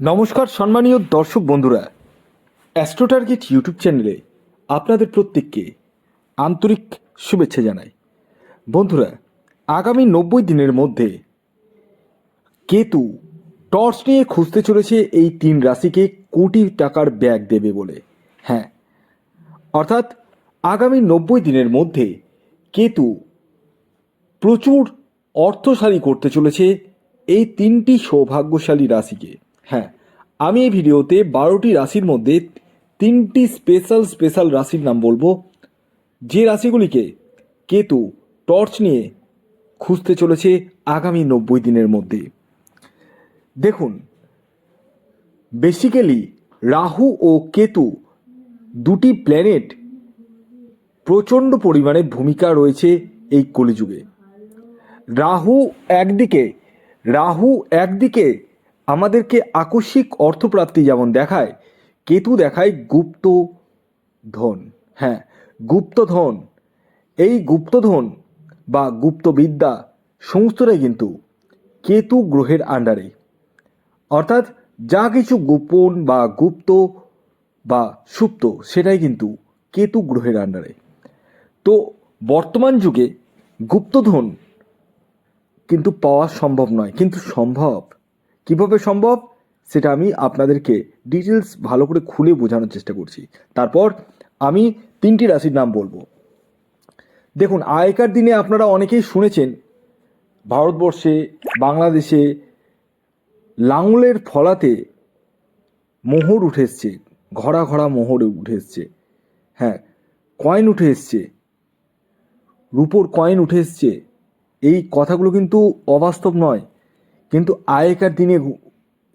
নমস্কার, সম্মানীয় দর্শক বন্ধুরা। অ্যাস্ট্রো টার্গেট ইউটিউব চ্যানেলে আপনাদের প্রত্যেককে আন্তরিক শুভেচ্ছা জানাই। বন্ধুরা, আগামী নব্বই দিনের মধ্যে কেতু টর্চ নিয়ে খুঁজতে চলেছে এই তিন রাশিকে কোটি টাকার ব্যাগ দেবে বলে। হ্যাঁ অর্থাৎ আগামী নব্বই দিনের মধ্যে কেতু প্রচুর অর্থশালী করতে চলেছে এই তিনটি সৌভাগ্যশালী রাশিকে। হ্যাঁ আমি এই ভিডিওতে বারোটি রাশির মধ্যে তিনটি স্পেশাল স্পেশাল রাশির নাম বলব। যে রাশিগুলিকে কেতু টর্চ নিয়ে খুঁজতে চলেছে আগামী নব্বই দিনের মধ্যে। দেখুন বেসিক্যালি রাহু ও কেতু দুটি প্ল্যানেট প্রচণ্ড পরিমাণে ভূমিকা রয়েছে এই কলিযুগে। রাহু একদিকে রাহু একদিকে আমাদেরকে আকস্মিক অর্থপ্রাপ্তি যেমন দেখায়, কেতু দেখায় গুপ্ত ধন। হ্যাঁ গুপ্তধন এই গুপ্তধন বা গুপ্তবিদ্যা সমস্তটাই কিন্তু কেতু গ্রহের আন্ডারে। অর্থাৎ যা কিছু গোপন বা গুপ্ত বা সুপ্ত, সেটাই কিন্তু কেতু গ্রহের আন্ডারে। তো বর্তমান যুগে গুপ্তধন কিন্তু পাওয়া সম্ভব নয়, কিন্তু সম্ভব। কীভাবে সম্ভব সেটা আমি আপনাদেরকে ডিটেলস ভালো করে খুলে বোঝানোর চেষ্টা করছি। তারপর আমি তিনটি রাশির নাম বলব। দেখুন, আগেকার দিনে আপনারা অনেকেই শুনেছেন, ভারতবর্ষে, বাংলাদেশে লাঙলের ফলাতে মোহর উঠে এসছে ঘরা ঘরা মোহর উঠে এসছে। হ্যাঁ কয়েন উঠে এসছে, রুপোর কয়েন উঠে এসছে। এই কথাগুলো কিন্তু অবাস্তব নয়। কিন্তু আগেকার দিনে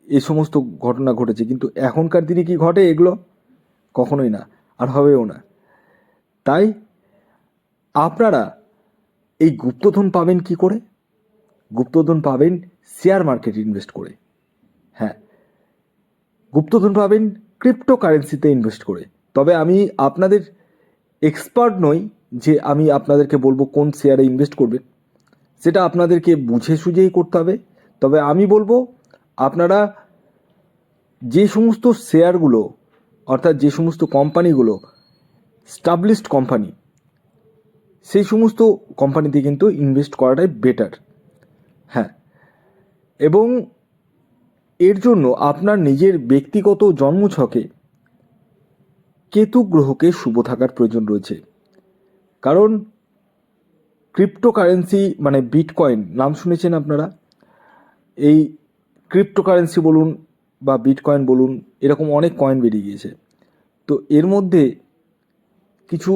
এ সমস্ত ঘটনা ঘটেছে। কিন্তু এখনকার দিনে কি ঘটে এগুলো? কখনোই না, আর হবেও না। তাই আপনারা এই গুপ্তধন পাবেন কি করে? গুপ্তধন পাবেন শেয়ার মার্কেটে ইনভেস্ট করে। হ্যাঁ গুপ্তধন পাবেন ক্রিপ্টো কারেন্সিতে ইনভেস্ট করে। তবে আমি আপনাদের এক্সপার্ট নই যে আমি আপনাদেরকে বলব কোন শেয়ারে ইনভেস্ট করবেন। সেটা আপনাদেরকে বুঝে সুঝেই করতে হবে। তবে আমি বলব, আপনারা যে সমস্ত শেয়ারগুলো, অর্থাৎ যে সমস্ত কোম্পানিগুলো স্টাবলিশড কোম্পানি সেই সমস্ত কোম্পানিতে কিন্তু ইনভেস্ট করাটাই বেটার হ্যাঁ এবং এর জন্য আপনার নিজের ব্যক্তিগত জন্মছকে কেতু গ্রহকে শুভ থাকার প্রয়োজন রয়েছে। কারণ ক্রিপ্টোকারেন্সি মানে বিটকয়েন নাম শুনেছেন আপনারা? এই ক্রিপ্টোকারেন্সি বলুন বা বিটকয়েন বলুন, এরকম অনেক কয়েন বেরিয়ে গিয়েছে। তো এর মধ্যে কিছু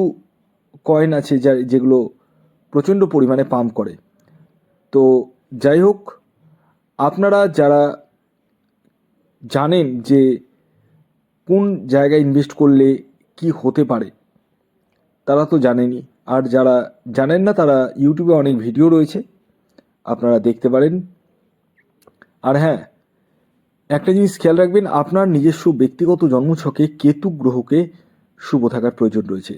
কয়েন আছে যা, যেগুলো প্রচণ্ড পরিমাণে পাম্প করে। তো যাই হোক, আপনারা যারা জানেন যে কোন জায়গায় ইনভেস্ট করলে কি হতে পারে, তারা তো জানেনই। আর যারা জানেন না, তারা ইউটিউবে অনেক ভিডিও রয়েছে। আপনারা দেখতে পারেন। আর হ্যাঁ একটা জিনিস খেয়াল রাখবেন, আপনার নিজস্ব ব্যক্তিগত জন্মছকে কেতু গ্রহকে শুভ থাকার প্রয়োজন রয়েছে।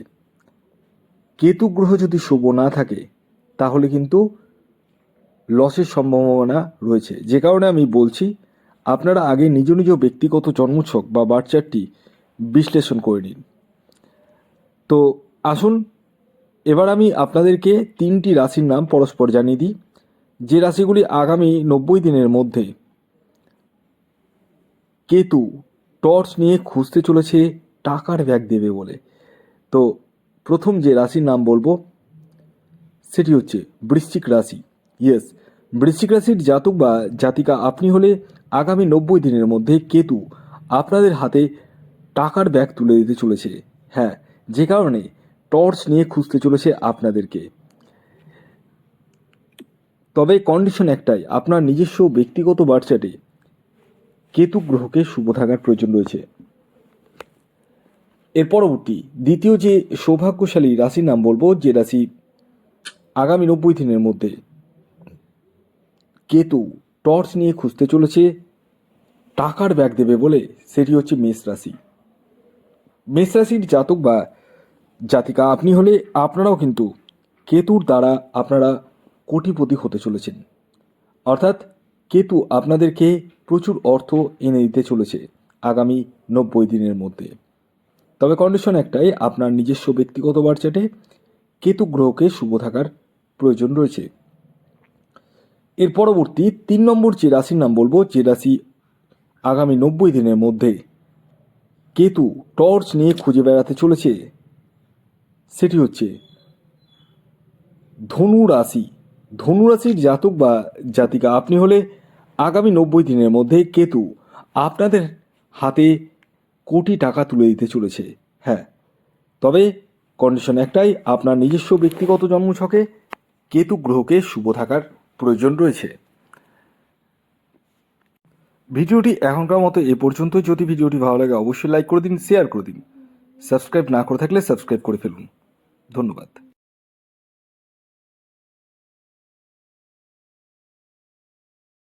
কেতু গ্রহ যদি শুভ না থাকে, তাহলে কিন্তু লসের সম্ভাবনা রয়েছে। যে কারণে আমি বলছি, আপনারা আগে নিজ নিজ ব্যক্তিগত জন্মছক বা বার্চারটি বিশ্লেষণ করে নিন। তো আসুন, এবার আমি আপনাদেরকে তিনটি রাশির নাম পরস্পর জানিয়ে দিই। যে রাশিগুলি আগামী নব্বই দিনের মধ্যে কেতু, টর্চ নিয়ে খুঁজতে চলেছে, টাকার ব্যাগ দেবে বলে। তো প্রথম যে রাশির নাম বলব, সেটি হচ্ছে বৃশ্চিক রাশি। ইয়েস বৃশ্চিক রাশির জাতক বা জাতিকা আপনি হলে আগামী নব্বই দিনের মধ্যে কেতু আপনাদের হাতে টাকার ব্যাগ তুলে দিতে চলেছে। হ্যাঁ যে কারণে টর্চ নিয়ে খুঁজতে চলেছে আপনাদেরকে। তবে কন্ডিশন একটাই, আপনার নিজস্ব ব্যক্তিগত বার্চাটে কেতু গ্রহকে শুভ থাকার প্রয়োজন রয়েছে। এর পরবর্তী, দ্বিতীয় যে সৌভাগ্যশালী রাশির নাম বলব, যে রাশি আগামী নব্বই দিনের মধ্যে কেতু টর্চ নিয়ে খুঁজতে চলেছে, টাকার ব্যাগ দেবে বলে, সেটি হচ্ছে মেষ রাশি। মেষ রাশির জাতক বা জাতিকা আপনি হলে আপনারাও কিন্তু কেতুর দ্বারা আপনারা কোটিপতি হতে চলেছেন। অর্থাৎ কেতু আপনাদেরকে প্রচুর অর্থ এনে দিতে চলেছে আগামী নব্বই দিনের মধ্যে। তবে কন্ডিশন একটাই, আপনার নিজস্ব ব্যক্তিগত বার্চাটে কেতু গ্রহকে শুভ থাকার প্রয়োজন রয়েছে। এর পরবর্তী তিন নম্বর যে রাশির নাম বলব, যে রাশি আগামী নব্বই দিনের মধ্যে কেতু টর্চ নিয়ে খুঁজে বেড়াতে চলেছে, সেটি হচ্ছে ধনু রাশি। ধনু রাশির জাতক বা জাতিকা, আপনি হলে আগামী নব্বই দিনের মধ্যে কেতু আপনাদের হাতে কোটি টাকা তুলে দিতে চলেছে। হ্যাঁ তবে কন্ডিশন একটাই, আপনার নিজস্ব ব্যক্তিগত জন্মছকে কেতু গ্রহকে শুভ থাকার প্রয়োজন রয়েছে। ভিডিওটি এখনকার মতো এ পর্যন্ত। যদি ভিডিওটি ভালো লাগে, অবশ্যই লাইক করে দিন শেয়ার করে দিন। সাবস্ক্রাইব না করে থাকলে সাবস্ক্রাইব করে ফেলুন। ধন্যবাদ।